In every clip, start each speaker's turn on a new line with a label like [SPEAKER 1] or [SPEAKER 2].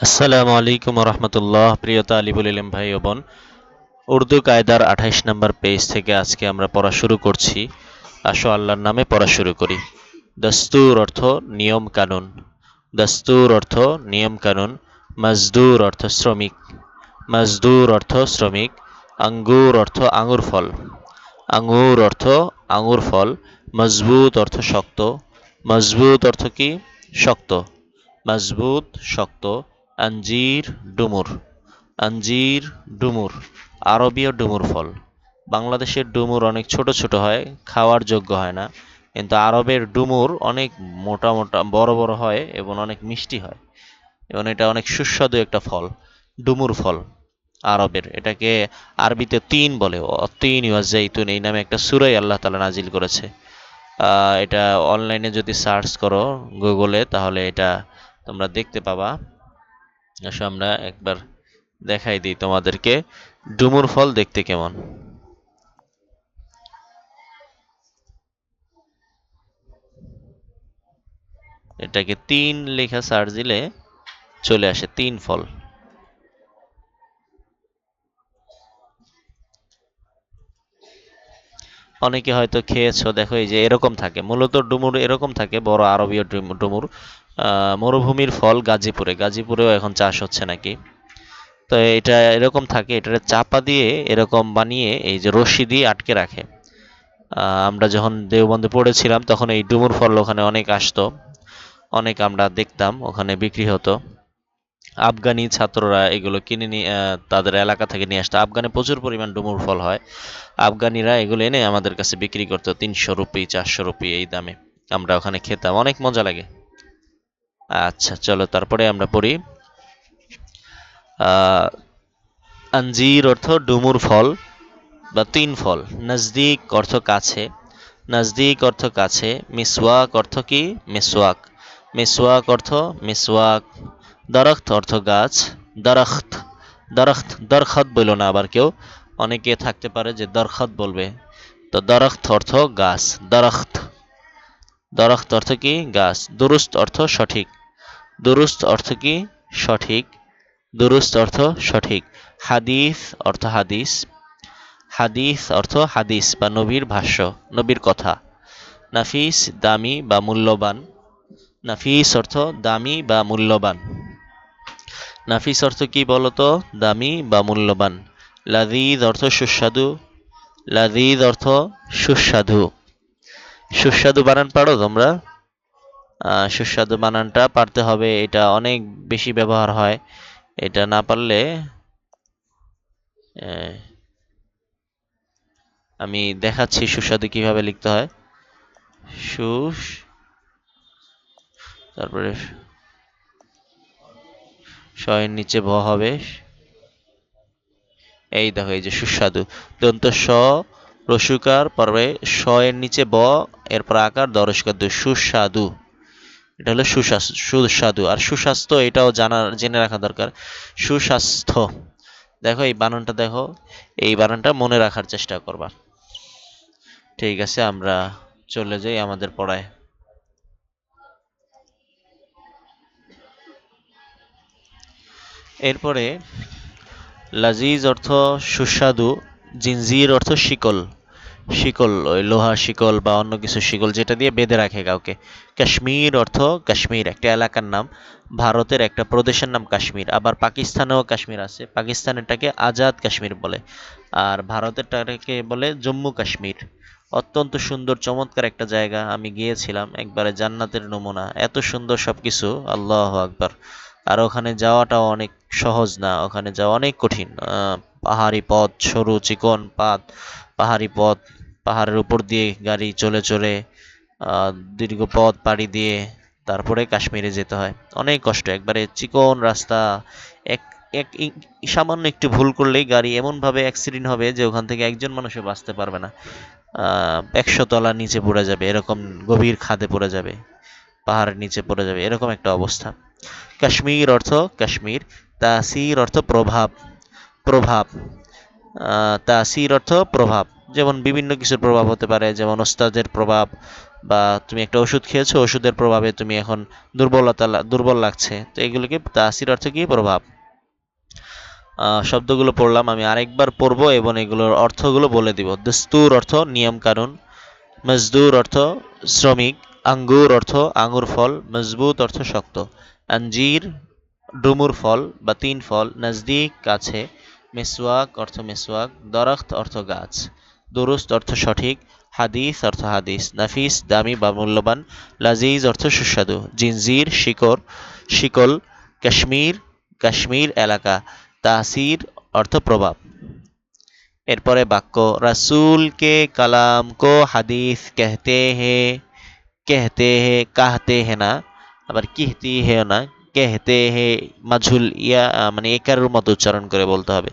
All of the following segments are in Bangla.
[SPEAKER 1] আসসালামু আলাইকুম রহমতুল্লাহ প্রিয় তালিবুল ইলম ভাই ও বোন। উর্দু কায়দার আঠাইশ নম্বর পেজ থেকে আজকে আমরা পড়া শুরু করছি। আসো আল্লাহর নামে পড়া শুরু করি। দস্তুর অর্থ নিয়ম কানুন। দস্তুর অর্থ নিয়ম কানুন। মজদুর অর্থ শ্রমিক। মজদুর অর্থ শ্রমিক। আঙ্গুর অর্থ আঙুর ফল। আঙুর অর্থ আঙুর ফল। মজবুত অর্থ শক্ত। মজবুত অর্থ কি? শক্ত। মজবুত, শক্ত। আঞ্জির ডুমুর আঞ্জির ডুমুর, আরবীয় ডুমুর ফল। বাংলাদেশের ডুমুর অনেক ছোট ছোট হয়, খাওয়ার যোগ্য হয় না, কিন্তু আরবের ডুমুর অনেক মোটা মোটা, বড় বড় হয় এবং অনেক মিষ্টি হয়। এবং এটা অনেক সুস্বাদু একটা ফল, ডুমুর ফল, আরবের। এটাকে আরবিতে তিন বলে তিন জাইতুন, এই নামে একটা সুরাই আল্লাহ তালা নাজিল করেছে। এটা অনলাইনে যদি সার্চ করো গুগলে, তাহলে এটা তোমরা দেখতে পাবা। আসো আমরা একবার দেখাই দিই তোমাদেরকে। ডুমুর ফল দেখতে কেমন? এটাকে তিন লেখা সার্চ দিলে চলে আসে তিন ফল। অনেকে হয়তো খেয়েছো, দেখো এই যে এরকম থাকে, মূলত ডুমুর এরকম থাকে, বড় আরবীয় ডুমুর। মরুভূমির ফল গাজীপুরে। গাজীপুরেও এখন চাষ হচ্ছে নাকি? তো এটা এরকম থাকে এটা চাপা দিয়ে এরকম বানিয়ে এই যে রশি দিয়ে আটকে রাখে। আমরা যখন দেওবন্দে পড়েছিলাম, তখন এই ডুমুর ফল ওখানে অনেক আসতো। অনেক আমরা দেখতাম, ওখানে বিক্রি হতো। আফগানি ছাত্ররা এগুলো কিনে নিয়ে তাদের এলাকা থেকে নিয়ে আসতো। আফগানে প্রচুর পরিমাণ ডুমুর ফল হয়। আফগানিরা এগুলো এনে আমাদের কাছে বিক্রি করতো, তিনশো রুপি, চারশো রুপি এই দামে। আমরা ওখানে খেতাম, অনেক মজা লাগে। আচ্ছা চলো তারপরে আমরা পড়ি। আঞ্জির অর্থ ডুমুর ফল বা তিন ফল। নজদিক অর্থ কাছে, নজদিক অর্থ কাছে, মিসওয়াক অর্থ কি? মিসওয়াক। মিসওয়াক অর্থ মিসওয়াক। দরখত অর্থ গাছ। দরখত। দরখত দরখত বলল না আবার কেউ। অনেকে থাকতে পারে যে দরখত বলবে। তো দরখত অর্থ গাছ। দরখত। দরখত অর্থ কি? গাছ। দুরুস্ত অর্থ সঠিক। দুরুস্ত অর্থ কি? সঠিক। দুরুস্ত অর্থ সঠিক। হাদিস অর্থ হাদিস। হাদিস অর্থ হাদিস বা নবীর ভাষ্য, নবীর কথা। নাফিস দামি বা মূল্যবান। নাফিস অর্থ দামি বা মূল্যবান। নাফিস অর্থ কি বলতো? দামি বা মূল্যবান। লাদিদ অর্থ সুস্বাদু। লাদিদ অর্থ সুস্বাদু। সুস্বাদু বানান পারো তোমরা। সুস্বাদু বানানটা পারতে হবে, এটা অনেক বেশি ব্যবহার হয়। এটা না পারলে আমি দেখাচ্ছি সুস্বাদু কীভাবে লিখতে হয়। সুস, তারপরে শয়ের নিচে ভ হবে। এই দেখো, এই যে সুস্বাদু। দন্ত স, রসুকার পরে স এর নিচে ব, এরপর আকার দরস্কার সুস্বাদু। এটা হলো সুস্বাস্থ্য, সুস্বাদু। আর সুস্বাস্থ্য এটাও জানার জেনে রাখা দরকার। সুস্বাস্থ্য। দেখো এই বানানটা দেখো, এই বানানটা মনে রাখার চেষ্টা করবা। ঠিক আছে, আমরা চলে যাই আমাদের পড়ায়। এরপরে, লাজিজ অর্থ সুস্বাদু, জিনজির অর্থ শিকল। শিকল, ওই লোহা শিকল বা অন্য কিছু শিকল যেটা দিয়ে বেঁধে রাখে কাউকে। কাশ্মীর অর্থ কাশ্মীর, একটা এলাকার নাম। ভারতের একটা প্রদেশের নাম কাশ্মীর। আবার পাকিস্তানেও কাশ্মীর আছে। পাকিস্তানেরটাকে আজাদ কাশ্মীর বলে। আর ভারতেরটাকে বলে জম্মু কাশ্মীর। অত্যন্ত সুন্দর, চমৎকার একটা জায়গা। আমি গিয়েছিলাম একবারে জান্নাতের নমুনা। এত সুন্দর সব কিছু আল্লাহ আকবার। আর ওখানে যাওয়াটাও অনেক সহজ না। ওখানে যাওয়া অনেক কঠিন। পাহাড়ি পথ, সরু চিকন পাত, পাহাড়ি পথ, পাহাড়ের উপর দিয়ে গাড়ি চলে চলে দীর্ঘ পথ পাড়ি দিয়ে তারপরে কাশ্মীরে যেতে হয়। অনেক কষ্ট। একবারে চিকন রাস্তা, এক এক সামান্য একটু ভুল করলেই গাড়ি এমনভাবে অ্যাক্সিডেন্ট হবে যে ওখান থেকে একজন মানুষও বাঁচতে পারবে না। একশো তলা নিচে পড়ে যাবে, এরকম গভীর খাদে পড়ে যাবে, পাহাড়ের নিচে পড়ে যাবে, এরকম একটা অবস্থা। কাশ্মীর অর্থ, কাশ্মীর, তাসির অর্থ প্রভাব। প্রভাব তাসির অর্থ প্রভাব। যেমন বিভিন্ন কিছুর প্রভাব হতে পারে, যেমন ওস্তাদের প্রভাব বা তুমি একটা ওষুধ খেয়েছো, ওষুধের প্রভাবে তুমি এখন দুর্বলতা দুর্বল লাগছে। তো এগুলোকে তাসির অর্থ কি? প্রভাব। শব্দগুলো পড়লাম, আমি আরেকবার পড়ব এবং এগুলোর অর্থগুলো বলে দিব। দস্তুর অর্থ নিয়ম কানুন, মজদুর অর্থ শ্রমিক, আঙ্গুর অর্থ আঙুর ফল, মজবুত অর্থ শক্ত। আঞ্জির ডুমুর ফল বা তিন ফল, নজদিক কাছে মেসওয়াক অর্থ মেসওয়াক, দরাখত অর্থ গাছ, দুরুস্ত অর্থ সঠিক, হাদিস অর্থ হাদিস, নাফিস দামি বা মূল্যবান, লাজিজ অর্থ সুস্বাদু, জিনজির শিকড় শিকল, কাশ্মীর কাশ্মীর এলাকা তাসির অর্থ প্রভাব। এরপরে বাক্য, রাসুলকে কালামকো হাদিস কেহতে হে কেহতে হে, কাহতে হে না, আবার কিহতি হে না কেহতে হে মাঝুল ইয়া মানে একারের মতো উচ্চারণ করে বলতে হবে।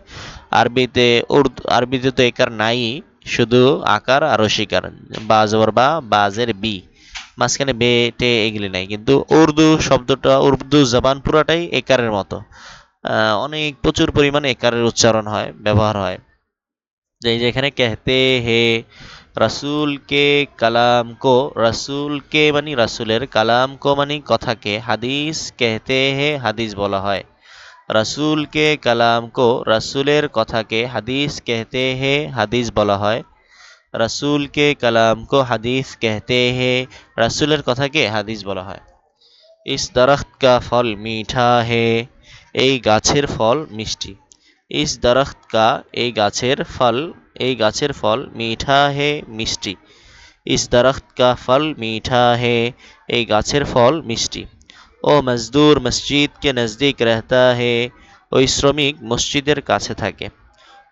[SPEAKER 1] আরবিতে উর্দু, আরবিতে তো একার নাই, শুধু আকার আর অস্বীকার বা জবর বা, বাজের বি। মাঝখানে বেটে এগুলি নাই, কিন্তু উর্দু শব্দটা, উর্দু জবান পুরাটাই একারের মতো। অনেক প্রচুর পরিমাণে একারের উচ্চারণ হয়, ব্যবহার হয়। যে এখানে কেহতে হে রাসুলকে কালাম কো রাসুলকে মানে রাসুলের, কালাম কো মানে কথাকে হাদিস কেহতে হে হাদিস বলা হয়। রাসুলকে কালাম কো, রাসুলের কথাকে হাদিস কেহতে হে হাদিস বলা হয়। রাসুলকে কালাম কো, হাদিস কেহতে হে রাসুলের কথাকে হাদিস বলা হয়। ইস দরখত কা ফল মিঠা হে, এই গাছের ফল মিষ্টি। ইস দরখত কা, এই গাছের ফল এই গাছের ফল মিঠা হে মিষ্টি। ইস দরখত কা ফল মিঠা হে, এই গাছের ফল মিষ্টি। ও মজদুর মসজিদ কে নজদিক রহতা হে, ওই শ্রমিক মসজিদের কাছে থাকে।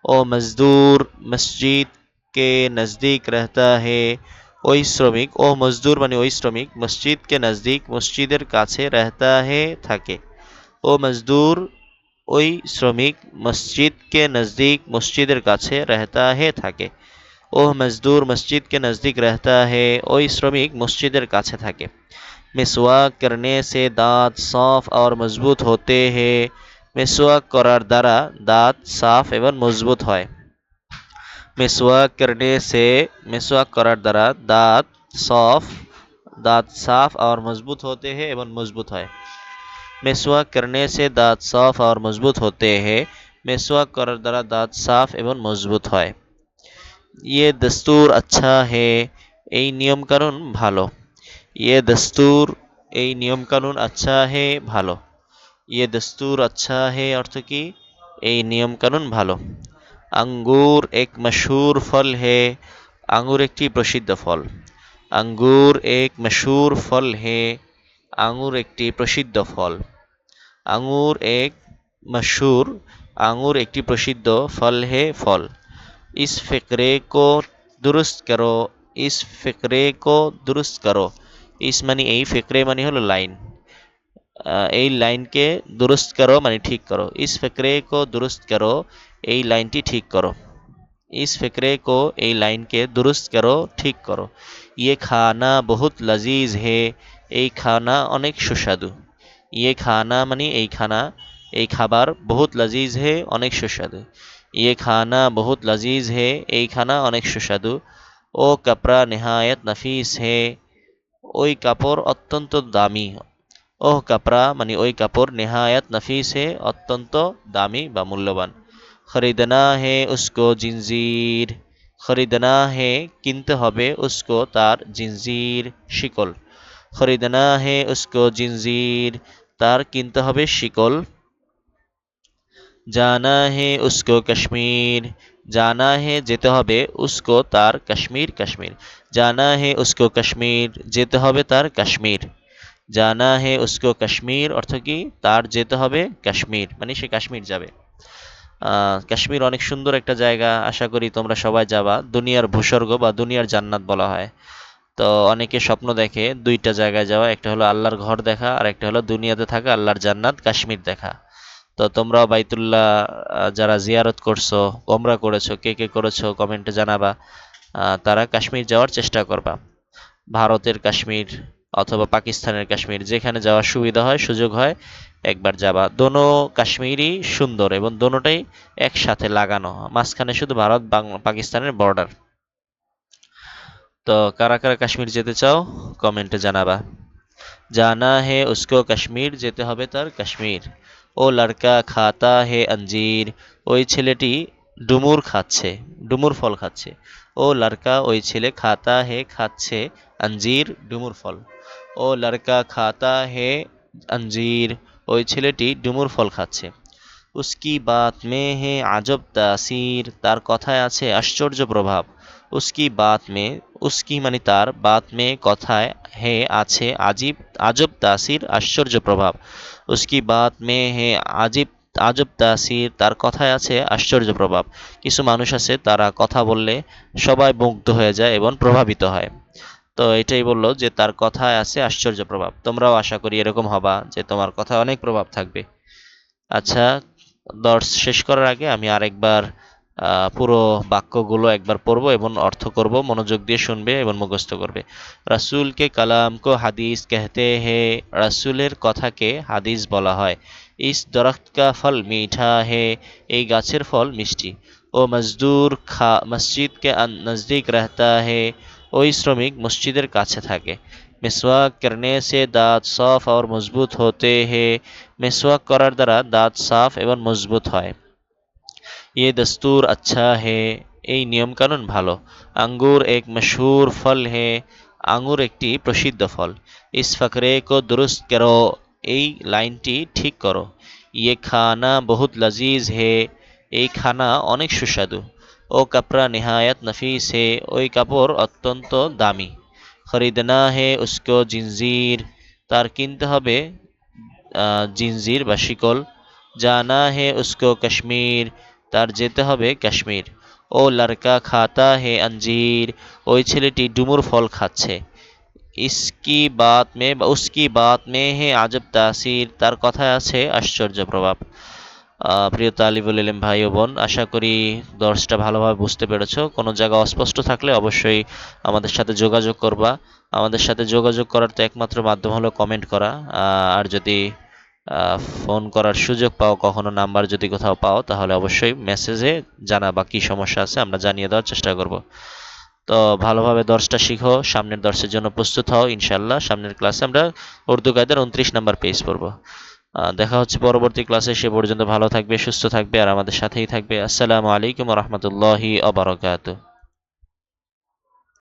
[SPEAKER 1] ও মজদুর মসজিদ কে নজদিক রহতা হে, ওই শ্রমিক, ও মজদুর মানে ওই শ্রমিক মসজিদ কে নজদিক মসজিদের কাছে রহতা হে থাকে। ও মজদুর ওই শ্রমিক মসজিদ কে নজদিক মসজিদের কাছে রহতা হে থাকে। ও মজদুর মসজিদ কে নজদিক রহতা হে, ওই শ্রমিক মসজিদের কাছে থাকে। মিসওয়াক করনে সে দাঁত সাফ আর মজবুত হতে হে মিসওয়াক করার দ্বারা দাঁত সাফ এবং মজবুত হয়। মিসওয়াক করনে সে মিসওয়াক করার দ্বারা দাঁত সাফ দাঁত সাফ আর মজবুত হতে হে এবং মজবুত হয়। মেসওয়াক করনে সে দাঁত সাফ আর মজবুত হতে হে মেসওয়াক করার দ্বারা দাঁত সাফ এবং মজবুত হয় ইয়ে দস্তুর আচ্ছা হে এই নিয়মকানুন ভালো ইয়ে দস্তুর এই নিয়মকানুন আচ্ছা হে ভালো ইয়ে দস্তুর আচ্ছা হে অর্থ কি এই নিয়মকানুন ভালো আঙ্গুর এক মশহুর ফল হে আঙ্গুর একটি প্রসিদ্ধ ফল আঙ্গুর এক মশহুর ফল হে আঙ্গুর একটি প্রসিদ্ধ ফল। আঙ্গুর এক মশহুর আঙ্গুর একটি প্রসিদ্ধ ফল হে ফল। ইস ফিকরে কো দুরুস্ত করো ইস ফিকরে কো দুরুস্ত করো। ইস মানে এই ফিকরে মানে হলো লাইন। আহ, এই লাইনকে দুরুস্ত করো মানে ঠিক করো। ইস ফিকরে কো দুরুস্ত করো এই লাইনটি ঠিক করো। ইস ফিকরে কো এই লাইনকে দুরুস্ত করো ঠিক করো। ইয়ে খানা বহুত লজিজ হে এই খানা অনেক সুস্বাদু। ইয়ে খানা মানে এই খানা, এই খাবার বহুত লাজিজ হে, অনেক সুস্বাদু। ইয়ে খানা বহুত লাজিজ হে, এই খানা অনেক সুস্বাদু। ও কাপড়া নেহায়ত নফিস হে, ওই কাপড় অত্যন্ত দামি। ওহ কাপড়া মানে ওই কাপড় নেহায়ত নফিস হে, অত্যন্ত দামি বা মূল্যবান। খরিদনা হে উস্কো জিনজির, খরিদনা হে কিনতে হবে উস্কো তার জিনজির শিকল। খরিদনা হে উসকো জিনজির, তার কিনতে হবে শিকল। জানা হে উসকো কাশ্মীর জানা হে যেতে হবে উসকো তার কাশ্মীর কাশ্মীর। জানা হে উসকো কাশ্মীর, যেতে হবে তার কাশ্মীর। জানা হে উসকো কাশ্মীর অর্থ কি? তার যেতে হবে কাশ্মীর মানে সে কাশ্মীর যাবে। কাশ্মীর অনেক সুন্দর একটা জায়গা, আশা করি তোমরা সবাই যাবা। দুনিয়ার ভূস্বর্গ বা দুনিয়ার জান্নাত বলা হয়। তো অনেকে স্বপ্ন দেখে দুইটা জায়গায় যাওয়া, একটা হলো আল্লাহর ঘর দেখা আর একটা হলো দুনিয়াতে থাকা আল্লাহর জান্নাত, কাশ্মীর দেখা। তো তোমরাও বাইতুল্লাহ যারা জিয়ারত করছ ওমরা করেছ, কে কে করেছ কমেন্টে জানাবা। তারা কাশ্মীর যাওয়ার চেষ্টা করবা। ভারতের কাশ্মীর অথবা পাকিস্তানের কাশ্মীর, যেখানে যাওয়ার সুবিধা হয়, সুযোগ হয়, একবার যাবা। দোনো কাশ্মীরই সুন্দর এবং দোনোটাই একসাথে লাগানো। মাঝখানে শুধু ভারত পাকিস্তানের বর্ডার তো কারা কারা কাশ্মীর যেতে চাও কমেন্টে জানাবা। জানা হে উসকো কাশ্মীর, যেতে হবে তার কাশ্মীর। ও লড়কা খাতা হে অঞ্জির, ওই ছেলেটি ডুমুর খাচ্ছে, ডুমুর ফল খাচ্ছে। ও লড়কা, ওই ছেলে খাতা হে খাচ্ছে, অঞ্জির, ডুমুর ফল। ও লড়কা খাতা হে অঞ্জির, ওই ছেলেটি ডুমুর ফল খাচ্ছে। উসকি বাত মে হে আজব তাসির, তার কথায় আছে আশ্চর্য প্রভাব। উসকি বাত মে উসকি মানে তার বাত মে কথায় হে আছে আজীব আজব তাসির আশ্চর্য প্রভাব উসকি বাত মে হে আজীব আজব তাসির তার কথায় আছে আশ্চর্য প্রভাব কিছু মানুষ আছে তারা কথা বললে সবাই মুগ্ধ হয়ে যায় এবং প্রভাবিত হয়। তো এটাই বলল যে, তার কথায় আছে আশ্চর্য প্রভাব। তোমরাও আশা করি এরকম হবা যে, তোমার কথায় অনেক প্রভাব থাকবে। আচ্ছা দর্শ শেষ করার আগে আমি আরেকবার পুরো বাক্যগুলো একবার পড়ব এবং অর্থ করব, মনোযোগ দিয়ে শুনবে এবং মুখস্থ করবে। রাসুলকে কালামকো হাদিস কেহতে হে, রাসুলের কথাকে হাদিস বলা হয়। ইস দরখকা ফল মিঠা হে, এই গাছের ফল মিষ্টি। ও মজদুর খা মসজিদকে নজদিক রহতা হে, ওই শ্রমিক মসজিদের কাছে থাকে। মিসওয়াক করনে সে দাঁত সাফ আর মজবুত হতে হে, মেসওয়াক করার দ্বারা দাঁত সাফ এবং মজবুত হয়। ये दस्तूर अच्छा है এই নিয়মকানুন ভালো আঙ্গুর এক মশহুর ফল হে আঙ্গুর একটি প্রসিদ্ধ ফল ইস ফকরে কো দুরুস্ত করো এই লাইনটি ঠিক করো ইয়ে খানা বহুত লজিজ হে এই খানা অনেক সুস্বাদু ও কাপড়া নেহায়ত নফিস হে ওই কাপড় অত্যন্ত দামি খরিদনা হে উসকো জিনজির তার কিনতে হবে আহ, জিনজির বা শিকল জানা হে উসকো কাশ্মীর তার যেতে হবে কাশ্মীর। ও লড়কা খাতা হে আঞ্জির, ওই ছেলেটি ডুমুর ফল খাচ্ছে। ইসকি বাত মে বা উসকি বাত মে হে আজব তাসির, তার কথায় আছে আশ্চর্য প্রভাব। প্রিয় তালিবুল ইলম ভাই ও বোন, আশা করি দর্শটা ভালোভাবে বুঝতে পেরেছ। কোনো জায়গা অস্পষ্ট থাকলে অবশ্যই আমাদের সাথে যোগাযোগ করবা। আমাদের সাথে যোগাযোগ করার তো একমাত্র মাধ্যম হলো কমেন্ট করা। আর যদি ফোন করার সুযোগ পাও, কখনো নাম্বার যদি কোথাও পাও, তাহলে অবশ্যই মেসেজে জানাবা কি সমস্যা আছে আমরা জানিয়ে দেওয়ার চেষ্টা করব। তো ভালোভাবে দর্শটা শিখো, সামনের দর্শের জন্য প্রস্তুত হও ইনশাল্লাহ সামনের ক্লাসে আমরা উর্দু কায়দার উনত্রিশ নাম্বার পেজ পড়ব। দেখা হচ্ছে পরবর্তী ক্লাসে সে পর্যন্ত ভালো থাকবে, সুস্থ থাকবে, আর আমাদের সাথেই থাকবে। আসসালামু আলাইকুম রহমতুল্লাহি আবরকাত